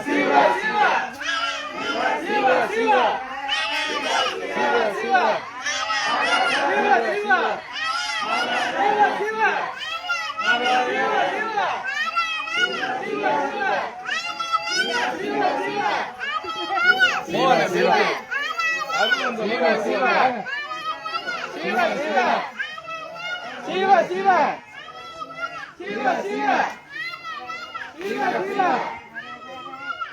Siva, Siva! Siva, Siva! Siva, Siva!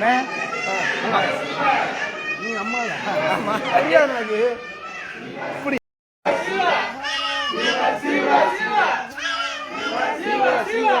நீ அம்மா ஆமாம் சரியா எனக்கு இப்படி சிவா சிவா சிவா சிவா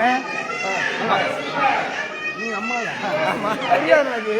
அண்ணே நீ அம்மா. ஆமா சரியா எனக்கு